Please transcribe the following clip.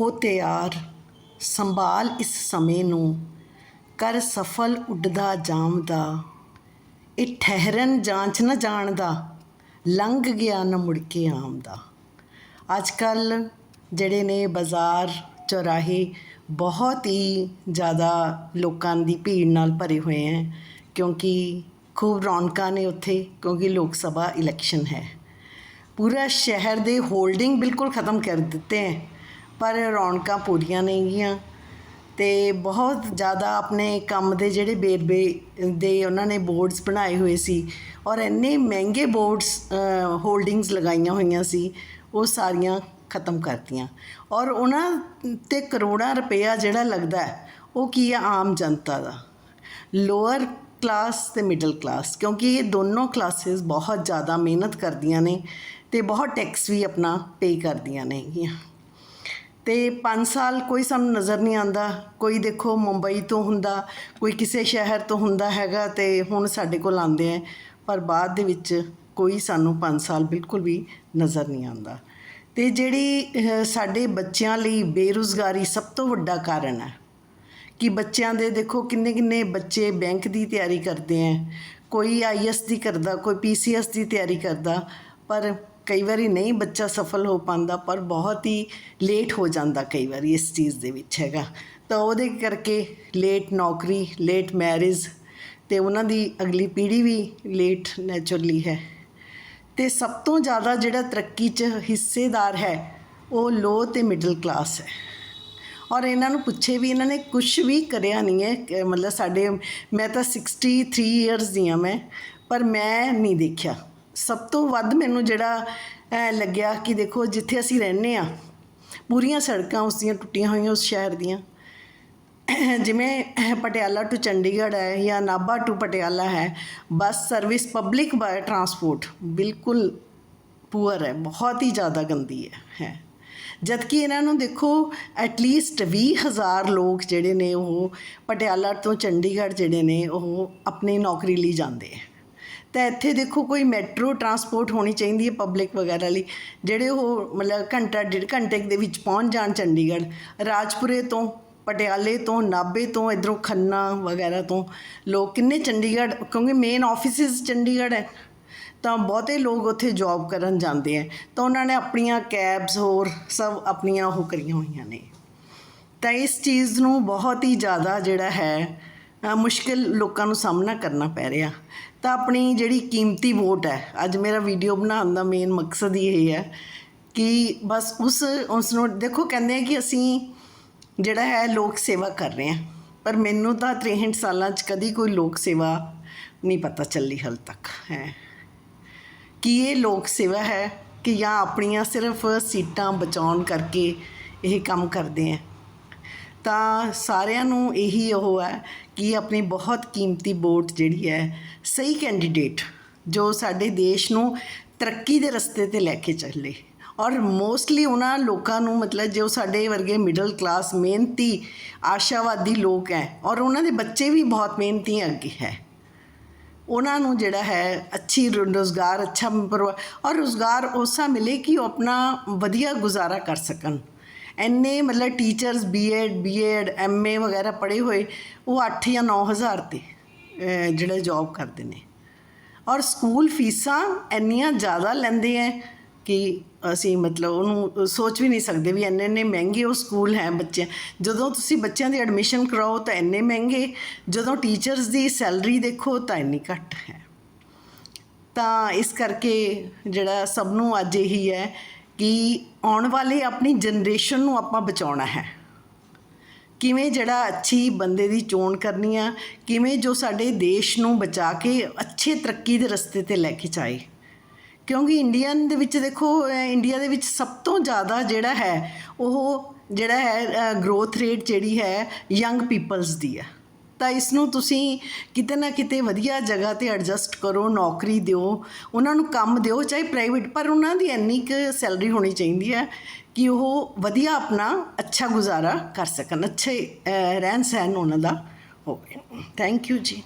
ਹੋ ਤਿਆਰ, ਸੰਭਾਲ ਇਸ ਸਮੇਂ ਨੂੰ, ਕਰ ਸਫਲ ਉੱਡਦਾ ਜਾਮਦਾ। ਇਹ ਠਹਿਰਨ ਜਾਂਚ ਨਾ ਜਾਣਦਾ, ਲੰਘ ਗਿਆ ਨਾ ਮੁੜ ਕੇ ਆਮਦਾ ਅੱਜ ਕੱਲ ਜਿਹੜੇ ਨੇ ਬਾਜ਼ਾਰ ਚੌਰਾਹੇ ਬਹੁਤ ਹੀ ਜ਼ਿਆਦਾ ਲੋਕਾਂ ਦੀ ਭੀੜ ਨਾਲ ਭਰੇ ਹੋਏ ਹੈ ਕਿਉਂਕਿ ਖੂਬ ਰੌਣਕਾਂ ਨੇ ਉੱਥੇ, ਕਿਉਂਕਿ ਲੋਕ ਸਭਾ ਇਲੈਕਸ਼ਨ ਹੈ। ਪੂਰਾ ਸ਼ਹਿਰ ਦੇ ਹੋਲਡਿੰਗ ਬਿਲਕੁਲ ਖਤਮ ਕਰ ਦਿੱਤੇ ਹੈ ਪਰ ਰੌਣਕਾਂ ਪੂਰੀਆਂ ਨੇਗੀਆਂ ਅਤੇ ਬਹੁਤ ਜ਼ਿਆਦਾ ਆਪਣੇ ਕੰਮ ਦੇ ਜਿਹੜੇ ਵੇਰਵੇ ਦੇ ਉਹਨਾਂ ਨੇ ਬੋਰਡਸ ਬਣਾਏ ਹੋਏ ਸੀ ਔਰ ਇੰਨੇ ਮਹਿੰਗੇ ਬੋਰਡਸ ਹੋਲਡਿੰਗਸ ਲਗਾਈਆਂ ਹੋਈਆਂ ਸੀ, ਉਹ ਸਾਰੀਆਂ ਖਤਮ ਕਰਤੀਆਂ। ਔਰ ਉਹਨਾਂ ਤੇ ਕਰੋੜਾਂ ਰੁਪਇਆ ਜਿਹੜਾ ਲੱਗਦਾ ਉਹ ਕੀ ਆ ਆਮ ਜਨਤਾ ਦਾ। ਲੋਅਰ ਕਲਾਸ ਤੇ ਮਿਡਲ ਕਲਾਸ ਕਿਉਂਕਿ ਇਹ ਦੋਨੋਂ ਕਲਾਸਿਸ ਬਹੁਤ ਜ਼ਿਆਦਾ ਮਿਹਨਤ ਕਰਦੀਆਂ ਨੇ ਤੇ ਬਹੁਤ ਟੈਕਸ ਵੀ ਆਪਣਾ ਪੇ ਕਰਦੀਆਂ ਨੇਗੀਆਂ। ਤੇ 5 ਸਾਲ ਕੋਈ ਸਾਨੂੰ ਨਜ਼ਰ ਨਹੀਂ ਆਂਦਾ ਕੋਈ ਦੇਖੋ ਮੁੰਬਈ ਤੋਂ ਹੁੰਦਾ, ਕੋਈ ਕਿਸੇ ਸ਼ਹਿਰ ਤੋਂ ਹੁੰਦਾ ਹੈਗਾ ਤੇ ਹੁਣ ਸਾਡੇ ਕੋਲ ਆਂਦੇ ਆ ਪਰ ਬਾਅਦ ਦੇ ਵਿੱਚ ਕੋਈ ਸਾਨੂੰ 5 ਸਾਲ ਬਿਲਕੁਲ ਵੀ ਨਜ਼ਰ ਨਹੀਂ ਆਂਦਾ ਤੇ ਜਿਹੜੀ ਸਾਡੇ ਬੱਚਿਆਂ ਲਈ ਬੇਰੁਜ਼ਗਾਰੀ ਸਭ ਤੋਂ ਵੱਡਾ ਕਾਰਨ ਹੈ ਕਿ ਬੱਚਿਆਂ ਦੇ ਦੇਖੋ ਕਿੰਨੇ ਕਿੰਨੇ ਬੱਚੇ ਬੈਂਕ ਦੀ ਤਿਆਰੀ ਕਰਦੇ ਆ ਕੋਈ ਆਈਐਸ ਦੀ ਕਰਦਾ, ਕੋਈ ਪੀਸੀਐਸ ਦੀ ਤਿਆਰੀ ਕਰਦਾ, ਪਰ ਕਈ ਵਾਰੀ ਨਹੀਂ ਬੱਚਾ ਸਫਲ ਹੋ ਪਾਂਦਾ ਪਰ ਬਹੁਤ ਹੀ ਲੇਟ ਹੋ ਜਾਂਦਾ ਕਈ ਵਾਰੀ ਇਸ ਚੀਜ਼ ਦੇ ਵਿੱਚ ਹੈਗਾ। ਤਾਂ ਉਹਦੇ ਕਰਕੇ ਲੇਟ ਨੌਕਰੀ ਲੇਟ ਮੈਰਿਜ ਤੇ ਉਹਨਾਂ ਦੀ ਅਗਲੀ ਪੀੜ੍ਹੀ ਵੀ ਲੇਟ ਨੈਚੁਰਲੀ ਹੈ। ਤੇ ਸਭ ਤੋਂ ਜ਼ਿਆਦਾ ਜਿਹੜਾ ਤਰੱਕੀ 'ਚ ਹਿੱਸੇਦਾਰ ਹੈ, ਉਹ ਲੋ ਤੇ ਮਿਡਲ ਕਲਾਸ ਹੈ। ਔਰ ਇਹਨਾਂ ਨੂੰ ਪੁੱਛੇ ਵੀ ਇਹਨਾਂ ਨੇ ਕੁਝ ਵੀ ਕਰਿਆ ਨਹੀਂ ਹੈ, ਕਿ ਮਤਲਬ ਸਾਡੇ, ਮੈਂ ਤਾਂ 63 ਇਅਰਸ ਦੀ ਹਾਂ ਮੈਂ, ਪਰ ਮੈਂ ਨਹੀਂ ਦੇਖਿਆ। ਸਭ ਤੋਂ ਵੱਧ ਮੈਨੂੰ ਜਿਹੜਾ ਲੱਗਿਆ ਕਿ ਦੇਖੋ ਜਿੱਥੇ ਅਸੀਂ ਰਹਿੰਦੇ ਆ ਪੂਰੀਆਂ ਸੜਕਾਂ ਉਸ ਦੀਆਂ ਟੁੱਟੀਆਂ ਹੋਈਆਂ ਉਸ ਸ਼ਹਿਰ ਦੀਆਂ। ਜਿਵੇਂ ਪਟਿਆਲਾ ਟੂ ਚੰਡੀਗੜ੍ਹ ਹੈ ਜਾਂ ਨਾਭਾ ਟੂ ਪਟਿਆਲਾ ਹੈ, bus service public by transport, ਬਿਲਕੁਲ ਪੂਅਰ ਹੈ, ਬਹੁਤ ਹੀ ਜ਼ਿਆਦਾ ਗੰਦੀ ਹੈ ਹੈ। ਜਦ ਕਿ ਇਹਨਾਂ ਨੂੰ ਦੇਖੋ ਐਟਲੀਸਟ 20000 ਲੋਕ ਜਿਹੜੇ ਨੇ ਉਹ ਪਟਿਆਲਾ ਤੋਂ ਚੰਡੀਗੜ੍ਹ ਜਿਹੜੇ ਨੇ ਉਹ ਆਪਣੀ ਨੌਕਰੀ ਲਈ ਜਾਂਦੇ ਹੈ। ਤਾਂ ਇੱਥੇ ਦੇਖੋ ਕੋਈ ਮੈਟਰੋ ਟਰਾਂਸਪੋਰਟ ਹੋਣੀ ਚਾਹੀਦੀ ਹੈ ਪਬਲਿਕ ਵਗੈਰਾ ਲਈ, ਜਿਹੜੇ ਉਹ ਮਤਲਬ ਘੰਟਾ ਡੇਢ ਘੰਟੇ ਦੇ ਵਿੱਚ ਪਹੁੰਚ ਜਾਣ ਚੰਡੀਗੜ੍ਹ, ਰਾਜਪੁਰੇ ਤੋਂ, ਪਟਿਆਲੇ ਤੋਂ, ਨਾਭੇ ਤੋਂ, ਇਧਰੋਂ ਖੰਨਾ ਵਗੈਰਾ ਤੋਂ, ਲੋਕ ਕਿੰਨੇ ਚੰਡੀਗੜ੍ਹ, ਕਿਉਂਕਿ ਮੇਨ ਆਫਿਸਿਸ ਚੰਡੀਗੜ੍ਹ ਹੈ, ਤਾਂ ਬਹੁਤੇ ਲੋਕ ਉੱਥੇ ਜੌਬ ਕਰਨ ਜਾਂਦੇ ਆ ਤਾਂ ਉਹਨਾਂ ਨੇ ਆਪਣੀਆਂ ਕੈਬਸ ਹੋਰ ਸਭ ਆਪਣੀਆਂ ਉਹ ਕਰੀਆਂ ਹੋਈਆਂ ਨੇ। ਤਾਂ ਇਸ ਚੀਜ਼ ਨੂੰ ਬਹੁਤ ਹੀ ਜ਼ਿਆਦਾ ਜਿਹੜਾ ਹੈ ਮੁਸ਼ਕਿਲ ਲੋਕਾਂ ਨੂੰ ਸਾਹਮਣਾ ਕਰਨਾ ਪੈ ਰਿਹਾ। ਤਾਂ ਆਪਣੀ ਜਿਹੜੀ ਕੀਮਤੀ ਵੋਟ ਹੈ, ਅੱਜ ਮੇਰਾ ਵੀਡੀਓ ਬਣਾਉਣ ਦਾ ਮੇਨ ਮਕਸਦ ਹੀ ਇਹ ਹੈ ਕਿ ਬਸ ਉਸ ਉਸ ਨੂੰ ਦੇਖੋ ਕਹਿੰਦੇ ਆ ਕਿ ਅਸੀਂ ਜਿਹੜਾ ਹੈ ਲੋਕ ਸੇਵਾ ਕਰ ਰਹੇ ਹਾਂ, ਪਰ ਮੈਨੂੰ ਤਾਂ 63 ਸਾਲਾਂ 'ਚ ਕਦੀ ਕੋਈ ਲੋਕ ਸੇਵਾ ਨਹੀਂ ਪਤਾ ਚੱਲੀ ਹਾਲ ਤੱਕ, ਹੈ। ਕੀ ਇਹ ਲੋਕ ਸੇਵਾ ਹੈ ਕਿ ਜਾਂ ਆਪਣੀਆਂ ਸਿਰਫ ਸੀਟਾਂ ਬਚਾਉਣ ਕਰਕੇ ਇਹ ਕੰਮ ਕਰਦੇ ਆ। ਤਾਂ ਸਾਰਿਆਂ ਨੂੰ ਇਹੀ ਉਹ ਹੈ ਕਿ ਆਪਣੀ ਬਹੁਤ ਕੀਮਤੀ ਵੋਟ ਜਿਹੜੀ ਹੈ ਸਹੀ ਕੈਂਡੀਡੇਟ ਜੋ ਸਾਡੇ ਦੇਸ਼ ਨੂੰ ਤਰੱਕੀ ਦੇ ਰਸਤੇ ਤੇ ਲੈ ਕੇ ਚੱਲੇ। ਔਰ ਮੋਸਟਲੀ ਉਹਨਾਂ ਲੋਕਾਂ ਨੂੰ ਮਤਲਬ ਜੋ ਸਾਡੇ ਵਰਗੇ ਮਿਡਲ ਕਲਾਸ ਮਿਹਨਤੀ, ਆਸ਼ਾਵਾਦੀ ਲੋਕ ਹੈ ਔਰ ਉਹਨਾਂ ਦੇ ਬੱਚੇ ਵੀ ਬਹੁਤ ਮਿਹਨਤੀ ਅੱਗੇ ਹੈ। ਉਹਨਾਂ ਨੂੰ ਜਿਹੜਾ ਹੈ ਅੱਛੀ ਰੋ- ਰੁਜ਼ਗਾਰ, ਅੱਛਾ ਔਰ ਰੁਜ਼ਗਾਰ ਉਸਾ ਮਿਲੇ ਕਿ ਉਹ ਆਪਣਾ ਵਧੀਆ ਗੁਜ਼ਾਰਾ ਕਰ ਸਕਣ। ਐਨੇ ਮਤਲਬ ਟੀਚਰਸ ਬੀਐਡ ਬੀਐਡ ਐਮਏ ਵਗੈਰਾ ਪੜ੍ਹੇ ਹੋਏ ਉਹ 8 ਜਾਂ 9000 ਤੇ ਅਹ, ਜਿਹੜੇ ਜੌਬ ਕਰਦੇ ਨੇ। ਔਰ ਸਕੂਲ ਫੀਸਾਂ ਇੰਨੀਆਂ ਜ਼ਿਆਦਾ ਲੈਂਦੇ ਐ ਕਿ ਅਸੀਂ ਮਤਲਬ ਉਹਨੂੰ ਸੋਚ ਵੀ ਨਹੀਂ ਸਕਦੇ ਵੀ ਇੰਨੇ ਇੰਨੇ ਮਹਿੰਗੇ ਉਹ ਸਕੂਲ ਹੈ ਬੱਚੇ। ਜਦੋਂ ਤੁਸੀਂ ਬੱਚਿਆਂ ਦੀ ਐਡਮਿਸ਼ਨ ਕਰਾਓ ਤਾਂ ਇੰਨੇ ਮਹਿੰਗੇ ਜਦੋਂ ਟੀਚਰਸ ਦੀ ਸੈਲਰੀ ਦੇਖੋ ਤਾਂ ਇੰਨੀ ਘੱਟ ਹੈ। ਤਾਂ ਇਸ ਕਰਕੇ ਜਿਹੜਾ ਸਭ ਨੂੰ ਅੱਜ ਇਹੀ ਹੈ ਕਿ ਆਉਣ ਵਾਲੇ ਆਪਣੀ ਜਨਰੇਸ਼ਨ ਨੂੰ ਆਪਾਂ ਬਚਾਉਣਾ ਹੈ। ਕਿਵੇਂ ਜਿਹੜਾ ਅੱਛੀ ਬੰਦੇ ਦੀ ਚੋਣ ਕਰਨੀ ਆ, ਕਿਵੇਂ ਜੋ ਸਾਡੇ ਦੇਸ਼ ਨੂੰ ਬਚਾ ਕੇ ਅੱਛੇ ਤਰੱਕੀ ਦੇ ਰਸਤੇ ਤੇ ਲੈ ਕੇ ਜਾਏ। ਕਿਉਂਕਿ ਇੰਡੀਅਨ ਦੇ ਵਿੱਚ ਦੇਖੋ ਇੰਡੀਆ ਦੇ ਵਿੱਚ ਸਭ ਤੋਂ ਜ਼ਿਆਦਾ ਜਿਹੜਾ ਹੈ, ਉਹ ਜਿਹੜਾ ਹੈ ਗਰੋਥ ਰੇਟ ਜਿਹੜੀ ਹੈ ਯੰਗ ਪੀਪਲਸ ਦੀ ਹੈ। ਤਾਂ ਇਸ ਨੂੰ ਤੁਸੀਂ ਕਿਤੇ ਨਾ ਕਿਤੇ ਵਧੀਆ ਜਗ੍ਹਾ ਤੇ ਐਡਜਸਟ ਕਰੋ, ਨੌਕਰੀ ਦਿਓ, ਉਹਨਾਂ ਨੂੰ ਕੰਮ ਦਿਓ, ਚਾਹੇ ਪ੍ਰਾਈਵੇਟ ਪਰ ਉਹਨਾਂ ਦੀ ਇੰਨੀ ਕੁ ਸੈਲਰੀ ਹੋਣੀ ਚਾਹੀਦੀ ਹੈ ਕਿ ਉਹ ਵਧੀਆ ਆਪਣਾ ਅੱਛਾ ਗੁਜ਼ਾਰਾ ਕਰ ਸਕਣ, ਅੱਛੇ ਰਹਿਣ ਸਹਿਣ ਉਹਨਾਂ ਦਾ ਹੋਵੇ। ਥੈਂਕ ਯੂ ਜੀ।